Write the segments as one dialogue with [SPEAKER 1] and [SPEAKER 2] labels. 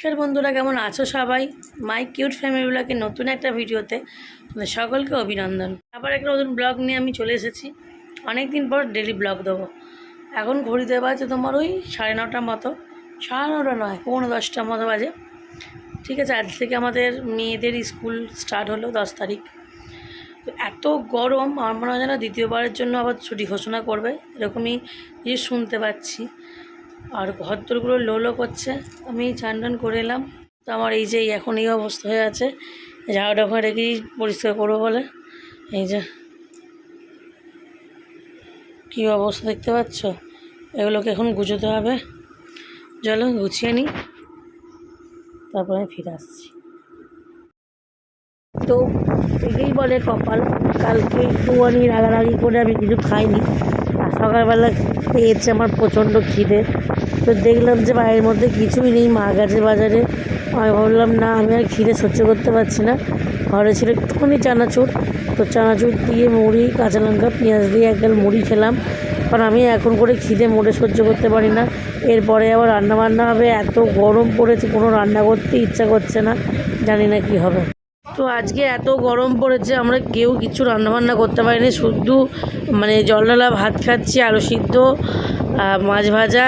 [SPEAKER 1] নমস্কার বন্ধুরা, কেমন আছো সবাই? মাই কিউট ফ্যামিলিগুলোকে নতুন একটা ভিডিওতে তোমাদের সকলকে অভিনন্দন। আবার একটা নতুন ব্লগ নিয়ে আমি চলে এসেছি। অনেক দিন পর ডেলি ব্লগ দেবো। এখন ঘড়িতে বাজে তোমার ওই সাড়ে নটার মতো। সাড়ে নটা নয়, পৌনে দশটার মতো বাজে। ঠিক আছে, আজ থেকে আমাদের মেয়েদের স্কুল স্টার্ট হলো দশ তারিখ। তো এত গরম, আমার মনে হয় যেন দ্বিতীয়বারের জন্য আবার ছুটি ঘোষণা করবে। এরকমই যে শুনতে পাচ্ছি। আর ঘরদোরগুলো লো লো করছে। আমি চান টান করে এলাম। তো আমার এই যে এখন এই অবস্থা হয়ে আছে। ঝাড়াটা ওখানে রেখেই পরিষ্কার করব বলে। এই যে, কী অবস্থা দেখতে পাচ্ছ? এগুলোকে এখন গুছোতে হবে। চলো, গুছিয়ে নিই। তারপরে আমি ফিরে আসছি। তো এটাই বলে কপাল। কালকে একটুখানি রাগারাগি করে আমি কিছু খাইনি। আর সকালবেলা পেয়েছে আমার প্রচণ্ড খিদে। তো দেখলাম যে বাইরের মধ্যে কিছুই নেই, মা গেছে বাজারে। আমি ভাবলাম, না, আমি আর খিদে সহ্য করতে পারছি না। ঘরে ছিল একটুখানি চানাচুর। তো চানাচুর দিয়ে মুড়ি, কাঁচা লঙ্কা, পেঁয়াজ দিয়ে এক গাল মুড়ি খেলাম। কারণ আমি এখন করে খিদে মোড়ে সহ্য করতে পারি না। এরপরে আবার রান্না বান্না হবে, এত গরম পড়েছে, কোনো রান্না করতে ইচ্ছা করছে না। জানি না কি হবে। তো আজকে এত গরম পড়েছে, আমরা কেউ কিছু রান্নাবান্না করতে পারিনি। শুধু মানে জল ভাত খাচ্ছি, আলু সিদ্ধ মাছ ভাজা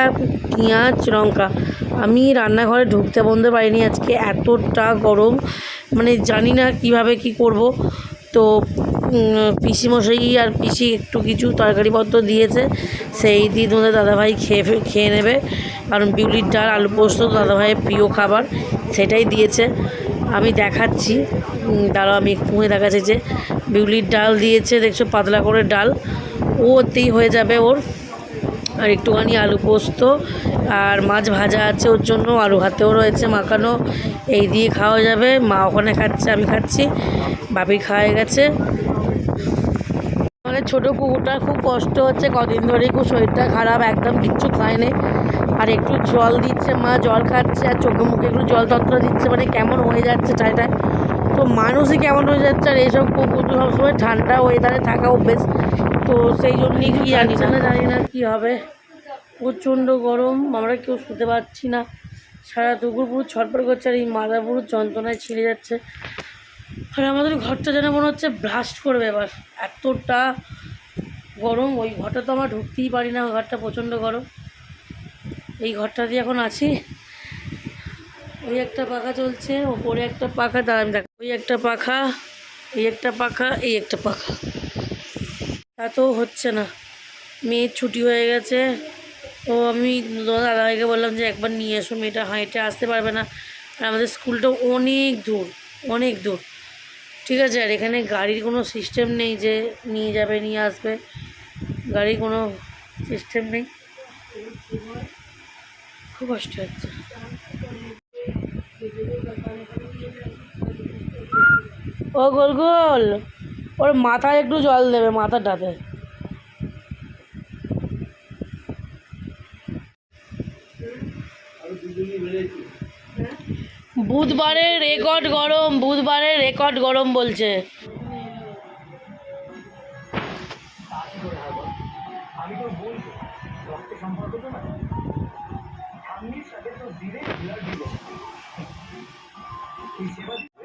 [SPEAKER 1] পেঁয়াজ, লঙ্কা। আমি রান্নাঘরে ঢুকতে বন্ধ পারিনি আজকে, এতটা গরম। মানে জানি না কীভাবে কি করব। তো পিসিমশাই আর পিসি একটু কিছু তরকারিপত্র দিয়েছে। সেই দিয়ে তোমাদের দাদাভাই খেয়ে খেয়ে নেবে। কারণ বিউলির ডাল, আলু পোস্ত দাদাভাইয়ের প্রিয় খাবার, সেটাই দিয়েছে। আমি দেখাচ্ছি। দাঁড়াও, আমি একটুখানি দেখাচ্ছি যে বিউলির ডাল দিয়েছে, দেখছ পাতলা করে ডাল। ওতেই হয়ে যাবে ওর। আর একটুখানি আলু পোস্ত আর মাছ ভাজা আছে ওর জন্য, আলু হাতেও রয়েছে মাখানো। এই দিয়ে খাওয়া যাবে। মা ওখানে খাচ্ছে, আমি খাচ্ছি। বাপি খাওয়া গেছে। মানে ছোটো কুকুরটার খুব কষ্ট হচ্ছে, কদিন ধরেই খুব শরীরটা খারাপ, একদম কিচ্ছু খায়নি আর একটু জল দিচ্ছে, মা জল খাচ্ছে, আর চোখে মুখে একটু জল তত্ত্ব দিচ্ছে মানে কেমন হয়ে যাচ্ছে চাইটা তো মানুষই কেমন হয়ে যাচ্ছে, আর এইসব কুকুর সবসময় ঠান্ডা ওয়েদারে থাকা অভ্যেস। তো সেই জন্যই কি জানি না। জানি না কী হবে। প্রচণ্ড গরম আমরা কেউ শুতে পারছি না। সারা দুপুর পুরো ছটপট করছে আর এই মাথা পুরো যন্ত্রণায় ছিঁড়ে যাচ্ছে। আর আমাদের ঘরটা যেন মনে হচ্ছে ব্লাস্ট করবে এবার। এতটা গরম ওই ঘরটা তো আমরা ঢুকতেই পারি না ওই ঘরটা প্রচণ্ড গরম। এই ঘরটা দিয়ে এখন আছি। ওই একটা পাখা চলছে ওপরে একটা পাখা দাঁড়ান দেখ। ওই একটা পাখা এই একটা পাখা এই একটা পাখা। তাতেও হচ্ছে না। মেয়ের ছুটি হয়ে গেছে। তো আমি দাদাভাইকে বললাম যে একবার নিয়ে এসো, মেয়েটা হাঁটে আসতে পারবে না। আর আমাদের স্কুলটা অনেক দূর অনেক দূর। ঠিক আছে, আর এখানে গাড়ির কোনো সিস্টেম নেই যে নিয়ে যাবে, নিয়ে আসবে। গাড়ির কোনো সিস্টেম নেই। খুব কষ্ট হচ্ছে। ও গোল গোল ওর মাথায় একটু জল দেবে মাথাটাতে। বুধবারে রেকর্ড গরম বুধবারে রেকর্ড গরম বলছে।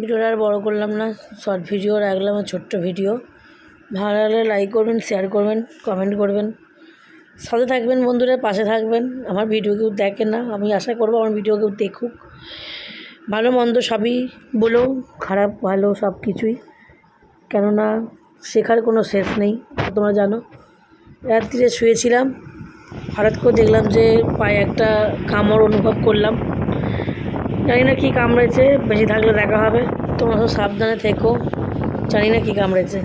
[SPEAKER 1] ভিডিওটা আর বড়ো করলাম না শর্ট ভিডিও রাখলাম ছোট্ট ভিডিও ভালো লাগলে লাইক করবেন শেয়ার করবেন কমেন্ট করবেন। সাথে থাকবেন বন্ধুরা, পাশে থাকবেন। আমার ভিডিও কেউ দেখে না, আমি আশা করব আমার ভিডিও কেউ দেখুক। ভালো, মন্দ সবই বলো, খারাপ, ভালো সব কিছুই। কেননা শেখার কোনো শেষ নেই তোমরা জানো। রাত্রিরে শুয়েছিলাম, হঠাৎ করে দেখলাম যে পায়ে একটা কামড় অনুভব করলাম। জানি না কী কামড়েছে, বেশি থাকলে দেখা হবে। তোমরা সব সাবধানে থেকো, জানি না কী কামড়েছে।